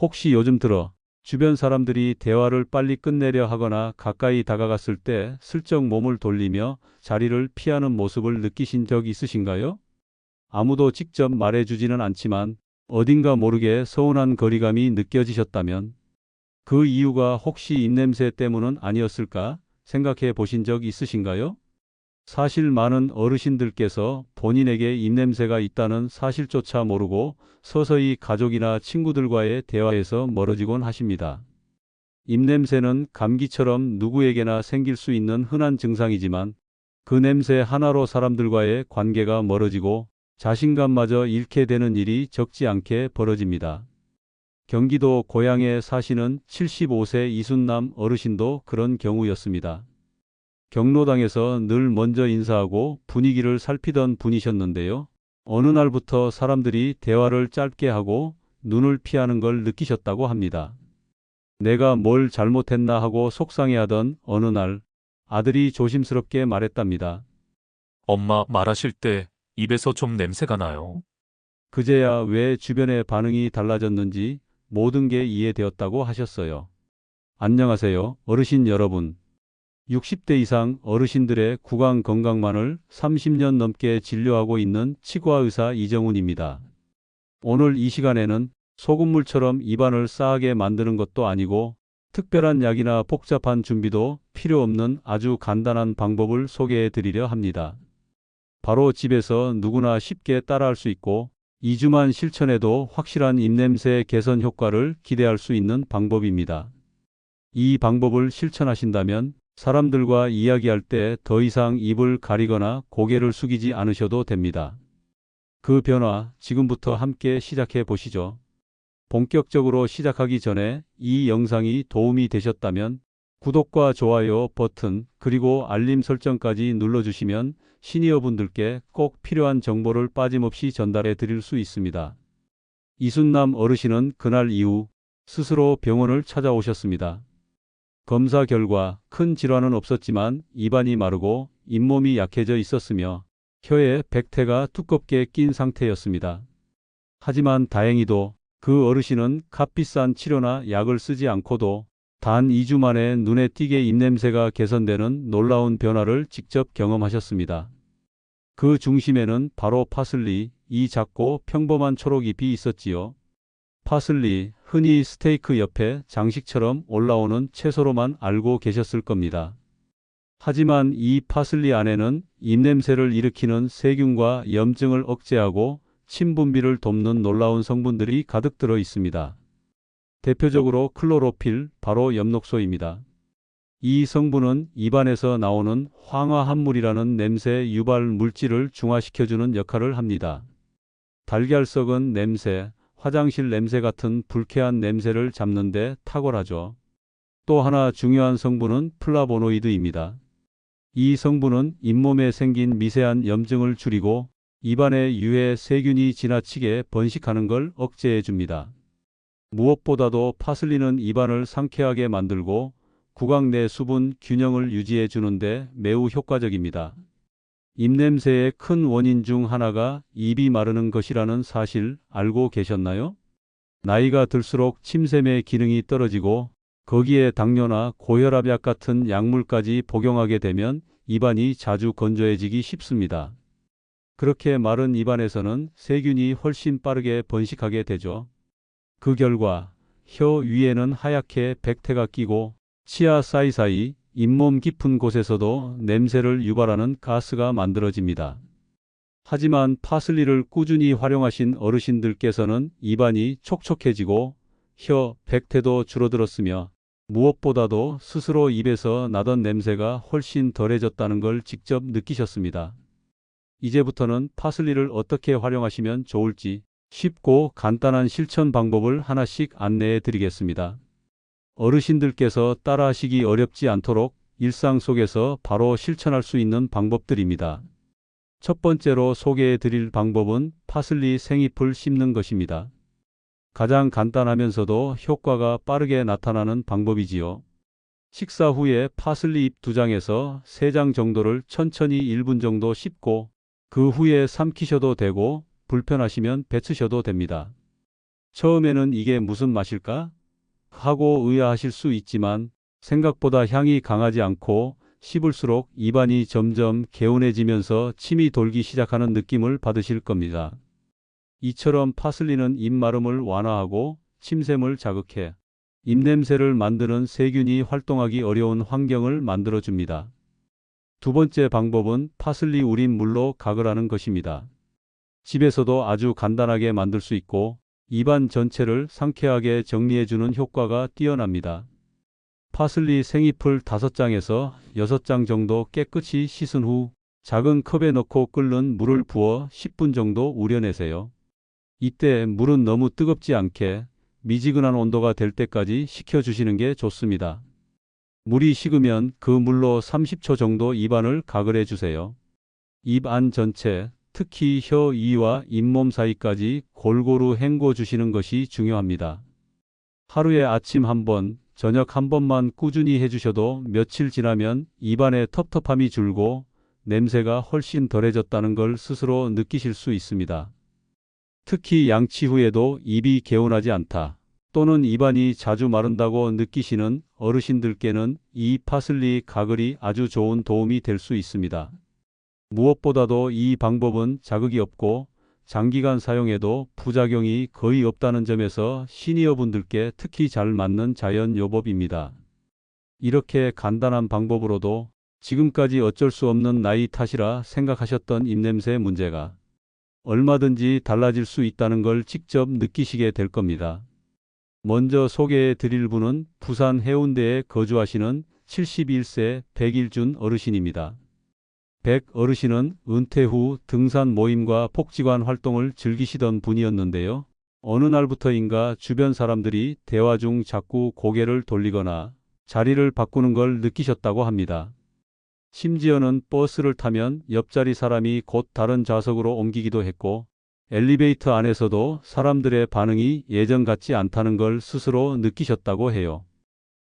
혹시 요즘 들어 주변 사람들이 대화를 빨리 끝내려 하거나 가까이 다가갔을 때 슬쩍 몸을 돌리며 자리를 피하는 모습을 느끼신 적 있으신가요? 아무도 직접 말해주지는 않지만 어딘가 모르게 서운한 거리감이 느껴지셨다면 그 이유가 혹시 입냄새 때문은 아니었을까 생각해 보신 적 있으신가요? 사실 많은 어르신들께서 본인에게 입냄새가 있다는 사실조차 모르고 서서히 가족이나 친구들과의 대화에서 멀어지곤 하십니다. 입냄새는 감기처럼 누구에게나 생길 수 있는 흔한 증상이지만 그 냄새 하나로 사람들과의 관계가 멀어지고 자신감마저 잃게 되는 일이 적지 않게 벌어집니다. 경기도 고양에 사시는 75세 이순남 어르신도 그런 경우였습니다. 경로당에서 늘 먼저 인사하고 분위기를 살피던 분이셨는데요. 어느 날부터 사람들이 대화를 짧게 하고 눈을 피하는 걸 느끼셨다고 합니다. 내가 뭘 잘못했나 하고 속상해하던 어느 날 아들이 조심스럽게 말했답니다. 엄마 말하실 때 입에서 좀 냄새가 나요. 그제야 왜 주변의 반응이 달라졌는지 모든 게 이해되었다고 하셨어요. 안녕하세요, 어르신 여러분. 60대 이상 어르신들의 구강 건강만을 30년 넘게 진료하고 있는 치과의사 이정훈입니다. 오늘 이 시간에는 소금물처럼 입안을 싸하게 만드는 것도 아니고 특별한 약이나 복잡한 준비도 필요 없는 아주 간단한 방법을 소개해 드리려 합니다. 바로 집에서 누구나 쉽게 따라할 수 있고 2주만 실천해도 확실한 입냄새 개선 효과를 기대할 수 있는 방법입니다. 이 방법을 실천하신다면 사람들과 이야기할 때 더 이상 입을 가리거나 고개를 숙이지 않으셔도 됩니다. 그 변화 지금부터 함께 시작해 보시죠. 본격적으로 시작하기 전에 이 영상이 도움이 되셨다면 구독과 좋아요 버튼 그리고 알림 설정까지 눌러주시면 시니어분들께 꼭 필요한 정보를 빠짐없이 전달해 드릴 수 있습니다. 이순남 어르신은 그날 이후 스스로 병원을 찾아오셨습니다. 검사 결과 큰 질환은 없었지만 입안이 마르고 잇몸이 약해져 있었으며 혀에 백태가 두껍게 낀 상태였습니다. 하지만 다행히도 그 어르신은 값비싼 치료나 약을 쓰지 않고도 단 2주 만에 눈에 띄게 입냄새가 개선되는 놀라운 변화를 직접 경험하셨습니다. 그 중심에는 바로 파슬리, 이 작고 평범한 초록잎이 있었지요. 파슬리, 흔히 스테이크 옆에 장식처럼 올라오는 채소로만 알고 계셨을 겁니다. 하지만 이 파슬리 안에는 입냄새를 일으키는 세균과 염증을 억제하고 침 분비를 돕는 놀라운 성분들이 가득 들어 있습니다. 대표적으로 클로로필, 바로 엽록소입니다. 이 성분은 입안에서 나오는 황화합물이라는 냄새 유발 물질을 중화시켜주는 역할을 합니다. 달걀 썩은 냄새, 화장실 냄새 같은 불쾌한 냄새를 잡는데 탁월하죠. 또 하나 중요한 성분은 플라보노이드입니다. 이 성분은 잇몸에 생긴 미세한 염증을 줄이고 입안에 유해 세균이 지나치게 번식하는 걸 억제해 줍니다. 무엇보다도 파슬리는 입안을 상쾌하게 만들고 구강 내 수분 균형을 유지해 주는데 매우 효과적입니다. 입냄새의 큰 원인 중 하나가 입이 마르는 것이라는 사실 알고 계셨나요? 나이가 들수록 침샘의 기능이 떨어지고 거기에 당뇨나 고혈압약 같은 약물까지 복용하게 되면 입안이 자주 건조해지기 쉽습니다. 그렇게 마른 입안에서는 세균이 훨씬 빠르게 번식하게 되죠. 그 결과 혀 위에는 하얗게 백태가 끼고 치아 사이사이 잇몸 깊은 곳에서도 냄새를 유발하는 가스가 만들어집니다. 하지만 파슬리를 꾸준히 활용하신 어르신들께서는 입안이 촉촉해지고 혀, 백태도 줄어들었으며 무엇보다도 스스로 입에서 나던 냄새가 훨씬 덜해졌다는 걸 직접 느끼셨습니다. 이제부터는 파슬리를 어떻게 활용하시면 좋을지 쉽고 간단한 실천 방법을 하나씩 안내해 드리겠습니다. 어르신들께서 따라하시기 어렵지 않도록 일상 속에서 바로 실천할 수 있는 방법들입니다. 첫 번째로 소개해 드릴 방법은 파슬리 생잎을 씹는 것입니다. 가장 간단하면서도 효과가 빠르게 나타나는 방법이지요. 식사 후에 파슬리 잎두 장에서 세장 정도를 천천히 1분 정도 씹고 그 후에 삼키셔도 되고 불편하시면 뱉으셔도 됩니다. 처음에는 이게 무슨 맛일까? 하고 의아하실 수 있지만 생각보다 향이 강하지 않고 씹을수록 입안이 점점 개운해지면서 침이 돌기 시작하는 느낌을 받으실 겁니다. 이처럼 파슬리는 입마름을 완화하고 침샘을 자극해 입냄새를 만드는 세균이 활동하기 어려운 환경을 만들어줍니다. 두 번째 방법은 파슬리 우린 물로 각을 하는 것입니다. 집에서도 아주 간단하게 만들 수 있고 입안 전체를 상쾌하게 정리해주는 효과가 뛰어납니다. 파슬리 생잎을 5장에서 6장 정도 깨끗이 씻은 후 작은 컵에 넣고 끓는 물을 부어 10분 정도 우려내세요. 이때 물은 너무 뜨겁지 않게 미지근한 온도가 될 때까지 식혀주시는 게 좋습니다. 물이 식으면 그 물로 30초 정도 입안을 가글해 주세요. 입안 전체, 특히 혀 위와 잇몸 사이까지 골고루 헹궈 주시는 것이 중요합니다. 하루에 아침 한 번, 저녁 한 번만 꾸준히 해주셔도 며칠 지나면 입안의 텁텁함이 줄고 냄새가 훨씬 덜해졌다는 걸 스스로 느끼실 수 있습니다. 특히 양치 후에도 입이 개운하지 않다. 또는 입안이 자주 마른다고 느끼시는 어르신들께는 이 파슬리 가글이 아주 좋은 도움이 될 수 있습니다. 무엇보다도 이 방법은 자극이 없고 장기간 사용해도 부작용이 거의 없다는 점에서 시니어 분들께 특히 잘 맞는 자연 요법입니다. 이렇게 간단한 방법으로도 지금까지 어쩔 수 없는 나이 탓이라 생각하셨던 입냄새 문제가 얼마든지 달라질 수 있다는 걸 직접 느끼시게 될 겁니다. 먼저 소개해 드릴 분은 부산 해운대에 거주하시는 71세 백일준 어르신입니다. 백 어르신은 은퇴 후 등산 모임과 폭지관 활동을 즐기시던 분이었는데요. 어느 날부터인가 주변 사람들이 대화 중 자꾸 고개를 돌리거나 자리를 바꾸는 걸 느끼셨다고 합니다. 심지어는 버스를 타면 옆자리 사람이 곧 다른 좌석으로 옮기기도 했고 엘리베이터 안에서도 사람들의 반응이 예전 같지 않다는 걸 스스로 느끼셨다고 해요.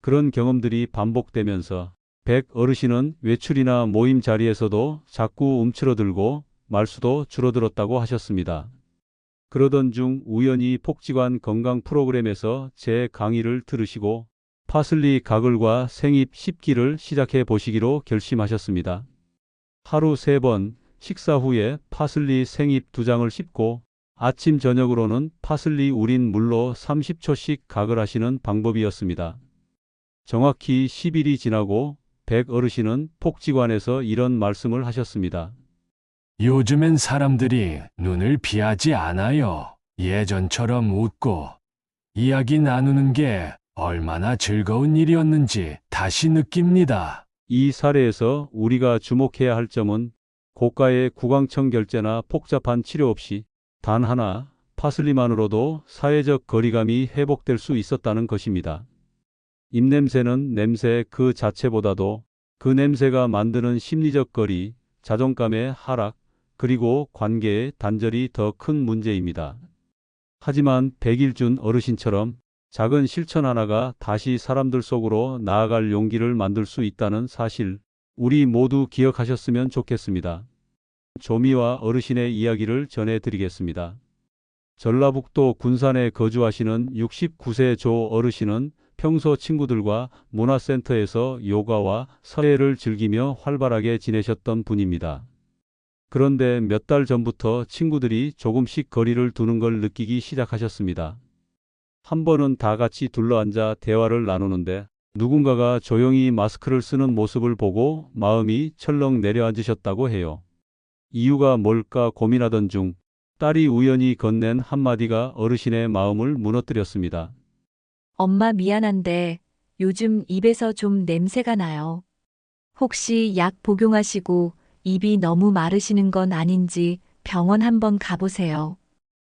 그런 경험들이 반복되면서 백 어르신은 외출이나 모임 자리에서도 자꾸 움츠러들고 말수도 줄어들었다고 하셨습니다. 그러던 중 우연히 폭지관 건강 프로그램에서 제 강의를 들으시고 파슬리 가글과 생잎 씹기를 시작해 보시기로 결심하셨습니다. 하루 세번 식사 후에 파슬리 생잎 두 장을 씹고 아침 저녁으로는 파슬리 우린 물로 30초씩 가글 하시는 방법이었습니다. 정확히 10일이 지나고 백 어르신은 폭지관에서 이런 말씀을 하셨습니다. 요즘엔 사람들이 눈을 피하지 않아요. 예전처럼 웃고 이야기 나누는 게 얼마나 즐거운 일이었는지 다시 느낍니다. 이 사례에서 우리가 주목해야 할 점은 고가의 구강청 결제나 복잡한 치료 없이 단 하나 파슬리만으로도 사회적 거리감이 회복될 수 있었다는 것입니다. 입냄새는 냄새 그 자체보다도 그 냄새가 만드는 심리적 거리, 자존감의 하락, 그리고 관계의 단절이 더 큰 문제입니다. 하지만 백일준 어르신처럼 작은 실천 하나가 다시 사람들 속으로 나아갈 용기를 만들 수 있다는 사실, 우리 모두 기억하셨으면 좋겠습니다. 조미와 어르신의 이야기를 전해드리겠습니다. 전라북도 군산에 거주하시는 69세 조 어르신은 평소 친구들과 문화센터에서 요가와 서예를 즐기며 활발하게 지내셨던 분입니다. 그런데 몇 달 전부터 친구들이 조금씩 거리를 두는 걸 느끼기 시작하셨습니다. 한 번은 다 같이 둘러앉아 대화를 나누는데 누군가가 조용히 마스크를 쓰는 모습을 보고 마음이 철렁 내려앉으셨다고 해요. 이유가 뭘까 고민하던 중 딸이 우연히 건넨 한마디가 어르신의 마음을 무너뜨렸습니다. 엄마 미안한데 요즘 입에서 좀 냄새가 나요. 혹시 약 복용하시고 입이 너무 마르시는 건 아닌지 병원 한번 가보세요.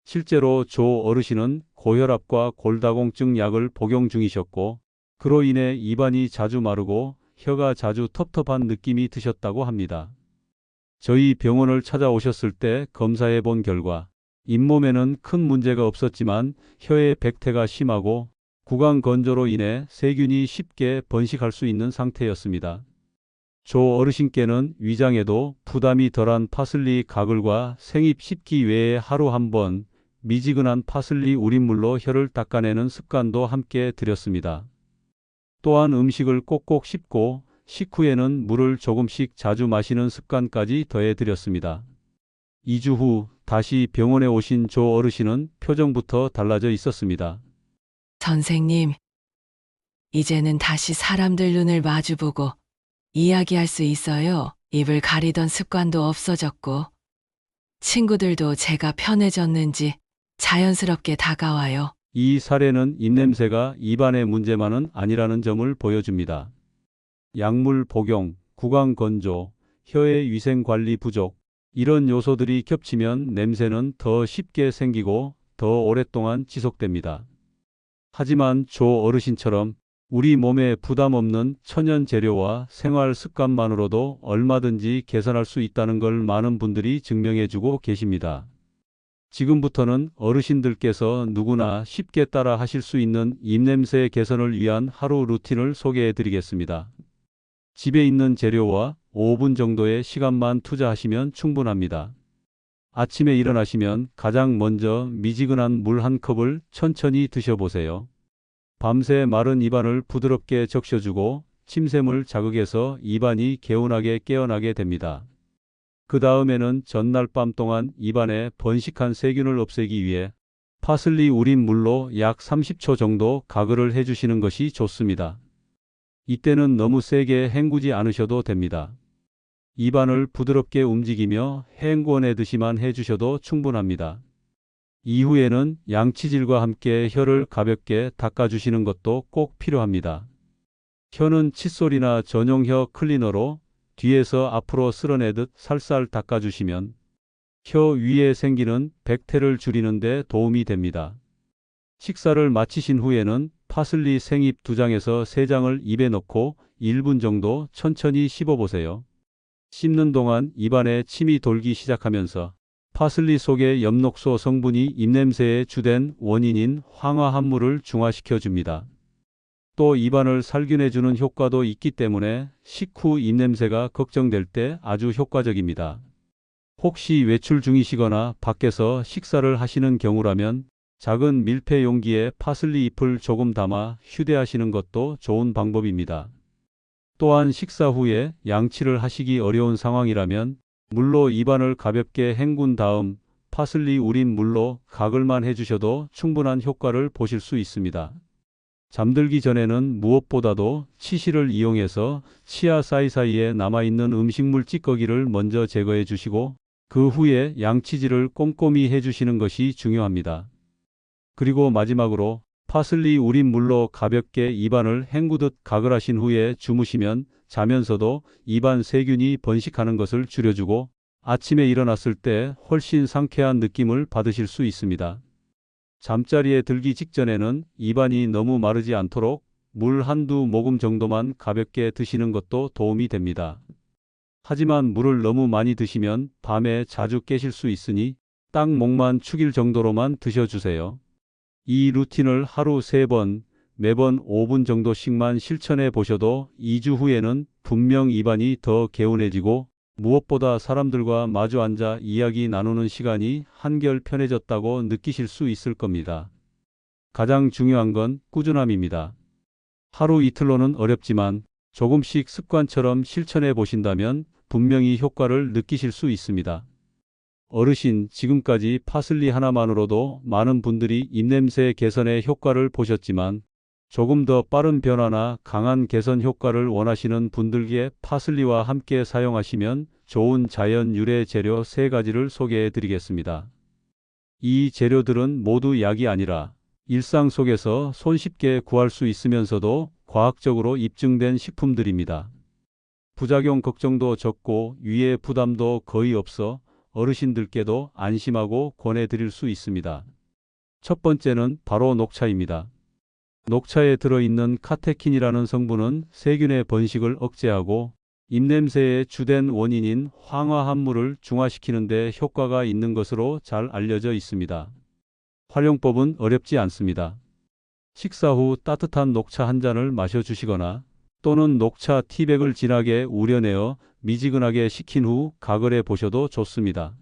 실제로 조 어르신은 고혈압과 골다공증 약을 복용 중이셨고 그로 인해 입안이 자주 마르고 혀가 자주 텁텁한 느낌이 드셨다고 합니다. 저희 병원을 찾아오셨을 때 검사해 본 결과 잇몸에는 큰 문제가 없었지만 혀의 백태가 심하고 구강 건조로 인해 세균이 쉽게 번식할 수 있는 상태였습니다. 조 어르신께는 위장에도 부담이 덜한 파슬리 가글과 생잎 씹기 외에 하루 한 번 미지근한 파슬리 우린물로 혀를 닦아내는 습관도 함께 드렸습니다. 또한 음식을 꼭꼭 씹고 식후에는 물을 조금씩 자주 마시는 습관까지 더해 드렸습니다. 2주 후 다시 병원에 오신 조 어르신은 표정부터 달라져 있었습니다. 선생님, 이제는 다시 사람들 눈을 마주보고 이야기할 수 있어요. 입을 가리던 습관도 없어졌고, 친구들도 제가 편해졌는지 자연스럽게 다가와요. 이 사례는 입냄새가 입안의 문제만은 아니라는 점을 보여줍니다. 약물 복용, 구강 건조, 혀의 위생 관리 부족, 이런 요소들이 겹치면 냄새는 더 쉽게 생기고 더 오랫동안 지속됩니다. 하지만 조 어르신처럼 우리 몸에 부담 없는 천연 재료와 생활 습관만으로도 얼마든지 개선할 수 있다는 걸 많은 분들이 증명해 주고 계십니다. 지금부터는 어르신들께서 누구나 쉽게 따라 하실 수 있는 입냄새 개선을 위한 하루 루틴을 소개해 드리겠습니다. 집에 있는 재료와 5분 정도의 시간만 투자하시면 충분합니다. 아침에 일어나시면 가장 먼저 미지근한 물 한 컵을 천천히 드셔보세요. 밤새 마른 입안을 부드럽게 적셔주고 침샘을 자극해서 입안이 개운하게 깨어나게 됩니다. 그 다음에는 전날 밤 동안 입안에 번식한 세균을 없애기 위해 파슬리 우린 물로 약 30초 정도 가글을 해주시는 것이 좋습니다. 이때는 너무 세게 헹구지 않으셔도 됩니다. 입안을 부드럽게 움직이며 헹궈내듯이만 해주셔도 충분합니다. 이후에는 양치질과 함께 혀를 가볍게 닦아주시는 것도 꼭 필요합니다. 혀는 칫솔이나 전용 혀 클리너로 뒤에서 앞으로 쓸어내듯 살살 닦아주시면 혀 위에 생기는 백태를 줄이는 데 도움이 됩니다. 식사를 마치신 후에는 파슬리 생잎 2장에서 3장을 입에 넣고 1분 정도 천천히 씹어보세요. 씹는 동안 입안에 침이 돌기 시작하면서 파슬리 속의 엽록소 성분이 입냄새의 주된 원인인 황화합물을 중화시켜 줍니다. 또 입안을 살균해주는 효과도 있기 때문에 식후 입냄새가 걱정될 때 아주 효과적입니다. 혹시 외출 중이시거나 밖에서 식사를 하시는 경우라면 작은 밀폐 용기에 파슬리 잎을 조금 담아 휴대하시는 것도 좋은 방법입니다. 또한 식사 후에 양치를 하시기 어려운 상황이라면 물로 입안을 가볍게 헹군 다음 파슬리 우린 물로 가글만 해주셔도 충분한 효과를 보실 수 있습니다. 잠들기 전에는 무엇보다도 치실을 이용해서 치아 사이사이에 남아있는 음식물 찌꺼기를 먼저 제거해 주시고 그 후에 양치질을 꼼꼼히 해주시는 것이 중요합니다. 그리고 마지막으로 파슬리 우린 물로 가볍게 입안을 헹구듯 가글하신 후에 주무시면 자면서도 입안 세균이 번식하는 것을 줄여주고 아침에 일어났을 때 훨씬 상쾌한 느낌을 받으실 수 있습니다. 잠자리에 들기 직전에는 입안이 너무 마르지 않도록 물 한두 모금 정도만 가볍게 드시는 것도 도움이 됩니다. 하지만 물을 너무 많이 드시면 밤에 자주 깨실 수 있으니 딱 목만 축일 정도로만 드셔주세요. 이 루틴을 하루 3번, 매번 5분 정도씩만 실천해 보셔도 2주 후에는 분명 입안이 더 개운해지고 무엇보다 사람들과 마주 앉아 이야기 나누는 시간이 한결 편해졌다고 느끼실 수 있을 겁니다. 가장 중요한 건 꾸준함입니다. 하루 이틀로는 어렵지만 조금씩 습관처럼 실천해 보신다면 분명히 효과를 느끼실 수 있습니다. 어르신, 지금까지 파슬리 하나만으로도 많은 분들이 입냄새 개선의 효과를 보셨지만 조금 더 빠른 변화나 강한 개선 효과를 원하시는 분들께 파슬리와 함께 사용하시면 좋은 자연 유래 재료 3가지를 소개해 드리겠습니다. 이 재료들은 모두 약이 아니라 일상 속에서 손쉽게 구할 수 있으면서도 과학적으로 입증된 식품들입니다. 부작용 걱정도 적고 위에 부담도 거의 없어 어르신들께도 안심하고 권해드릴 수 있습니다. 첫 번째는 바로 녹차입니다. 녹차에 들어있는 카테킨이라는 성분은 세균의 번식을 억제하고 입냄새의 주된 원인인 황화합물을 중화시키는 데 효과가 있는 것으로 잘 알려져 있습니다. 활용법은 어렵지 않습니다. 식사 후 따뜻한 녹차 한 잔을 마셔주시거나 또는 녹차 티백을 진하게 우려내어 미지근하게 식힌 후 가글해 보셔도 좋습니다.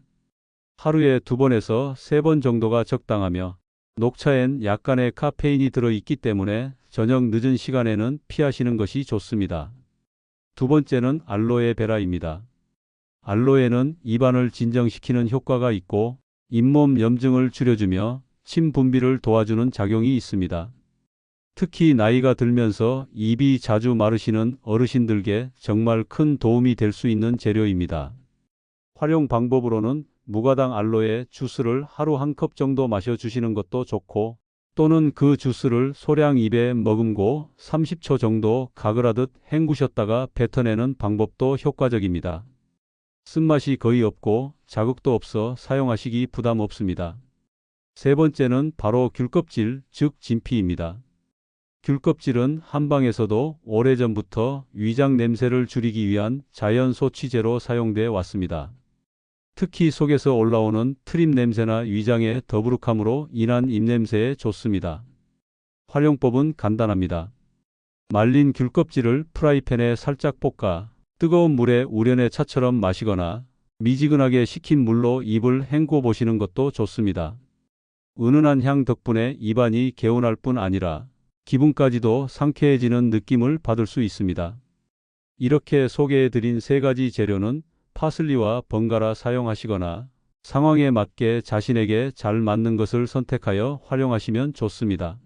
하루에 두 번에서 세 번 정도가 적당하며 녹차엔 약간의 카페인이 들어 있기 때문에 저녁 늦은 시간에는 피하시는 것이 좋습니다. 두 번째는 알로에 베라입니다. 알로에는 입안을 진정시키는 효과가 있고 잇몸 염증을 줄여주며 침 분비를 도와주는 작용이 있습니다. 특히 나이가 들면서 입이 자주 마르시는 어르신들께 정말 큰 도움이 될 수 있는 재료입니다. 활용 방법으로는 무가당 알로에 주스를 하루 한 컵 정도 마셔주시는 것도 좋고 또는 그 주스를 소량 입에 머금고 30초 정도 가글하듯 헹구셨다가 뱉어내는 방법도 효과적입니다. 쓴맛이 거의 없고 자극도 없어 사용하시기 부담 없습니다. 세 번째는 바로 귤껍질, 즉 진피입니다. 귤껍질은 한방에서도 오래전부터 위장 냄새를 줄이기 위한 자연 소취제로 사용돼 왔습니다. 특히 속에서 올라오는 트림 냄새나 위장의 더부룩함으로 인한 입냄새에 좋습니다. 활용법은 간단합니다. 말린 귤껍질을 프라이팬에 살짝 볶아 뜨거운 물에 우려내 차처럼 마시거나 미지근하게 식힌 물로 입을 헹궈 보시는 것도 좋습니다. 은은한 향 덕분에 입안이 개운할 뿐 아니라 기분까지도 상쾌해지는 느낌을 받을 수 있습니다. 이렇게 소개해 드린 세 가지 재료는 파슬리와 번갈아 사용하시거나 상황에 맞게 자신에게 잘 맞는 것을 선택하여 활용하시면 좋습니다.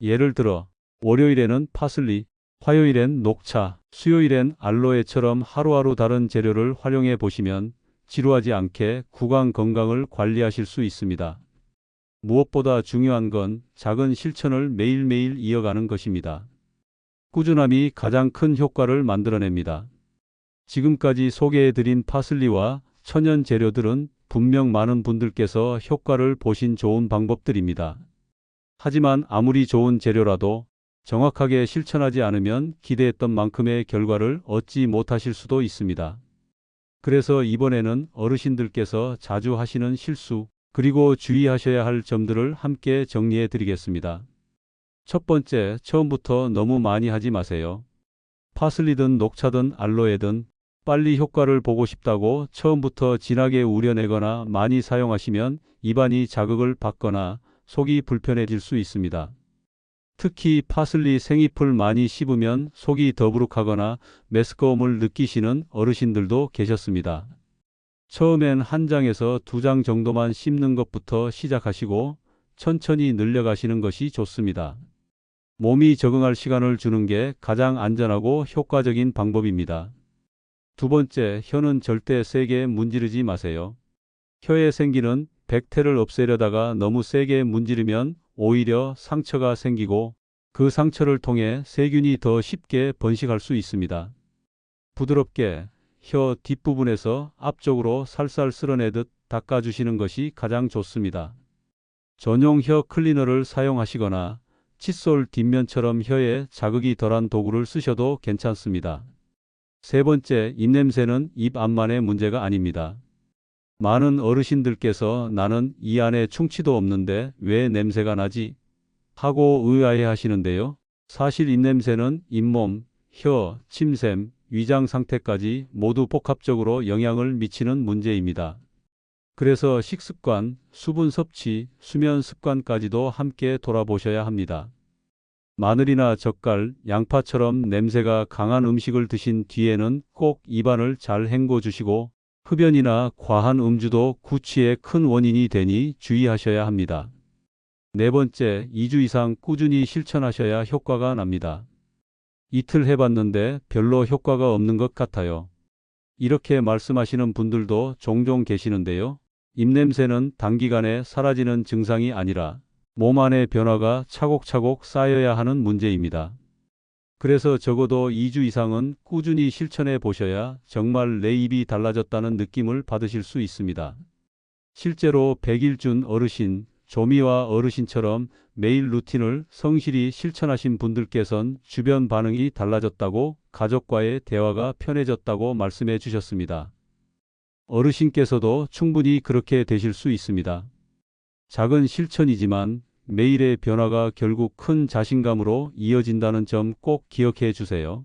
예를 들어 월요일에는 파슬리, 화요일엔 녹차, 수요일엔 알로에처럼 하루하루 다른 재료를 활용해 보시면 지루하지 않게 구강 건강을 관리하실 수 있습니다. 무엇보다 중요한 건 작은 실천을 매일매일 이어가는 것입니다. 꾸준함이 가장 큰 효과를 만들어냅니다. 지금까지 소개해드린 파슬리와 천연 재료들은 분명 많은 분들께서 효과를 보신 좋은 방법들입니다. 하지만 아무리 좋은 재료라도 정확하게 실천하지 않으면 기대했던 만큼의 결과를 얻지 못하실 수도 있습니다. 그래서 이번에는 어르신들께서 자주 하시는 실수, 그리고 주의하셔야 할 점들을 함께 정리해 드리겠습니다. 첫 번째, 처음부터 너무 많이 하지 마세요. 파슬리든 녹차든 알로에든 빨리 효과를 보고 싶다고 처음부터 진하게 우려내거나 많이 사용하시면 입안이 자극을 받거나 속이 불편해질 수 있습니다. 특히 파슬리 생잎을 많이 씹으면 속이 더부룩하거나 메스꺼움을 느끼시는 어르신들도 계셨습니다. 처음엔 한 장에서 두 장 정도만 씹는 것부터 시작하시고 천천히 늘려가시는 것이 좋습니다. 몸이 적응할 시간을 주는 게 가장 안전하고 효과적인 방법입니다. 두 번째, 혀는 절대 세게 문지르지 마세요. 혀에 생기는 백태를 없애려다가 너무 세게 문지르면 오히려 상처가 생기고 그 상처를 통해 세균이 더 쉽게 번식할 수 있습니다. 부드럽게 혀 뒷부분에서 앞쪽으로 살살 쓸어내듯 닦아주시는 것이 가장 좋습니다. 전용 혀 클리너를 사용하시거나 칫솔 뒷면처럼 혀에 자극이 덜한 도구를 쓰셔도 괜찮습니다. 세 번째, 입냄새는 입 안만의 문제가 아닙니다. 많은 어르신들께서 나는 이 안에 충치도 없는데 왜 냄새가 나지? 하고 의아해 하시는데요. 사실 입냄새는 잇몸, 혀, 침샘, 위장 상태까지 모두 복합적으로 영향을 미치는 문제입니다. 그래서 식습관, 수분 섭취, 수면 습관까지도 함께 돌아보셔야 합니다. 마늘이나 젓갈, 양파처럼 냄새가 강한 음식을 드신 뒤에는 꼭 입안을 잘 헹궈 주시고 흡연이나 과한 음주도 구취의 큰 원인이 되니 주의하셔야 합니다. 네 번째, 2주 이상 꾸준히 실천하셔야 효과가 납니다. 이틀 해봤는데 별로 효과가 없는 것 같아요. 이렇게 말씀하시는 분들도 종종 계시는데요. 입냄새는 단기간에 사라지는 증상이 아니라 몸 안의 변화가 차곡차곡 쌓여야 하는 문제입니다. 그래서 적어도 2주 이상은 꾸준히 실천해 보셔야 정말 내 입이 달라졌다는 느낌을 받으실 수 있습니다. 실제로 백일준 어르신, 조미와 어르신처럼 매일 루틴을 성실히 실천하신 분들께선 주변 반응이 달라졌다고 가족과의 대화가 편해졌다고 말씀해 주셨습니다. 어르신께서도 충분히 그렇게 되실 수 있습니다. 작은 실천이지만 매일의 변화가 결국 큰 자신감으로 이어진다는 점 꼭 기억해 주세요.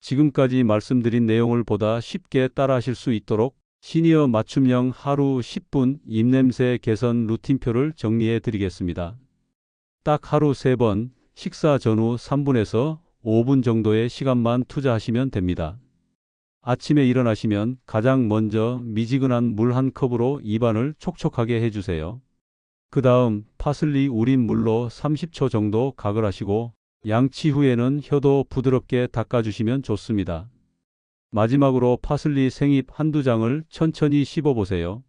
지금까지 말씀드린 내용을 보다 쉽게 따라 하실 수 있도록 시니어 맞춤형 하루 10분 입냄새 개선 루틴표를 정리해 드리겠습니다. 딱 하루 3번, 식사 전후 3분에서 5분 정도의 시간만 투자하시면 됩니다. 아침에 일어나시면 가장 먼저 미지근한 물 한 컵으로 입안을 촉촉하게 해주세요. 그 다음 파슬리 우린 물로 30초 정도 각을 하시고 양치 후에는 혀도 부드럽게 닦아주시면 좋습니다. 마지막으로 파슬리 생잎 한두 장을 천천히 씹어보세요.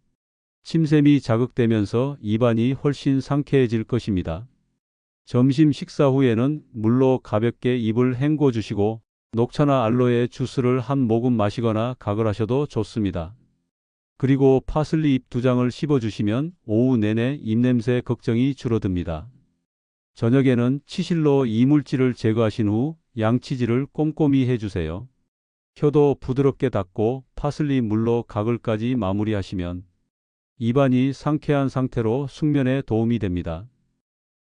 침샘이 자극되면서 입안이 훨씬 상쾌해질 것입니다. 점심 식사 후에는 물로 가볍게 입을 헹궈 주시고 녹차나 알로에 주스를 한 모금 마시거나 각을 하셔도 좋습니다. 그리고 파슬리 잎 두 장을 씹어 주시면 오후 내내 입냄새 걱정이 줄어듭니다. 저녁에는 치실로 이물질을 제거하신 후 양치질을 꼼꼼히 해주세요. 혀도 부드럽게 닦고 파슬리 물로 가글까지 마무리하시면 입안이 상쾌한 상태로 숙면에 도움이 됩니다.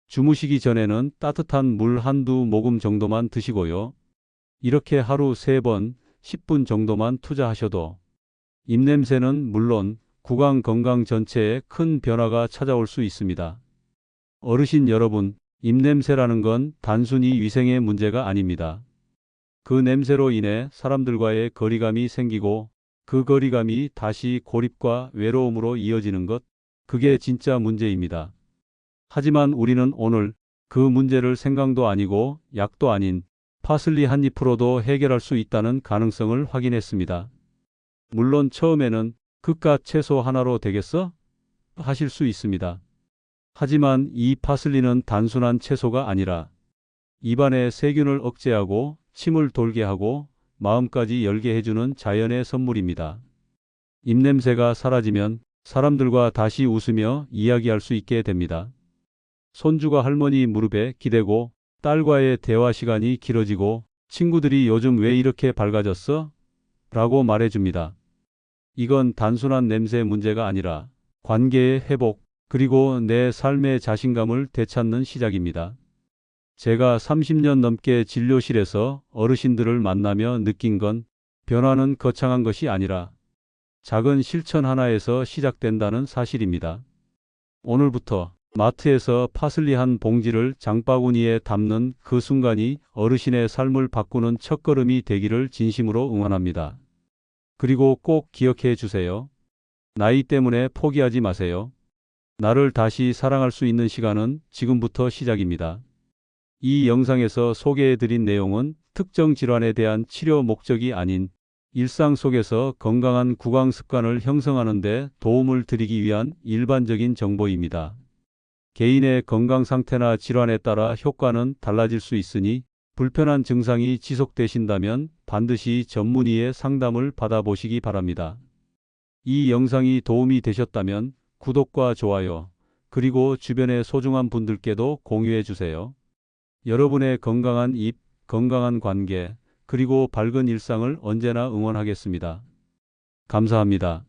주무시기 전에는 따뜻한 물 한두 모금 정도만 드시고요. 이렇게 하루 3번 10분 정도만 투자하셔도 입냄새는 물론 구강 건강 전체에 큰 변화가 찾아올 수 있습니다. 어르신 여러분, 입냄새라는 건 단순히 위생의 문제가 아닙니다. 그 냄새로 인해 사람들과의 거리감이 생기고 그 거리감이 다시 고립과 외로움으로 이어지는 것, 그게 진짜 문제입니다. 하지만 우리는 오늘 그 문제를 생강도 아니고 약도 아닌 파슬리 한 잎으로도 해결할 수 있다는 가능성을 확인했습니다. 물론 처음에는 그깟 채소 하나로 되겠어? 하실 수 있습니다. 하지만 이 파슬리는 단순한 채소가 아니라 입안의 세균을 억제하고 침을 돌게 하고 마음까지 열게 해주는 자연의 선물입니다. 입냄새가 사라지면 사람들과 다시 웃으며 이야기할 수 있게 됩니다. 손주가 할머니 무릎에 기대고 딸과의 대화 시간이 길어지고 친구들이 요즘 왜 이렇게 밝아졌어? 라고 말해줍니다. 이건 단순한 냄새 문제가 아니라 관계의 회복, 그리고 내 삶의 자신감을 되찾는 시작입니다. 제가 30년 넘게 진료실에서 어르신들을 만나며 느낀 건 변화는 거창한 것이 아니라 작은 실천 하나에서 시작된다는 사실입니다. 오늘부터 마트에서 파슬리 한 봉지를 장바구니에 담는 그 순간이 어르신의 삶을 바꾸는 첫걸음이 되기를 진심으로 응원합니다. 그리고 꼭 기억해 주세요. 나이 때문에 포기하지 마세요. 나를 다시 사랑할 수 있는 시간은 지금부터 시작입니다. 이 영상에서 소개해 드린 내용은 특정 질환에 대한 치료 목적이 아닌 일상 속에서 건강한 구강 습관을 형성하는 데 도움을 드리기 위한 일반적인 정보입니다. 개인의 건강 상태나 질환에 따라 효과는 달라질 수 있으니 불편한 증상이 지속되신다면 반드시 전문의의 상담을 받아보시기 바랍니다. 이 영상이 도움이 되셨다면 구독과 좋아요, 그리고 주변의 소중한 분들께도 공유해 주세요. 여러분의 건강한 입, 건강한 관계, 그리고 밝은 일상을 언제나 응원하겠습니다. 감사합니다.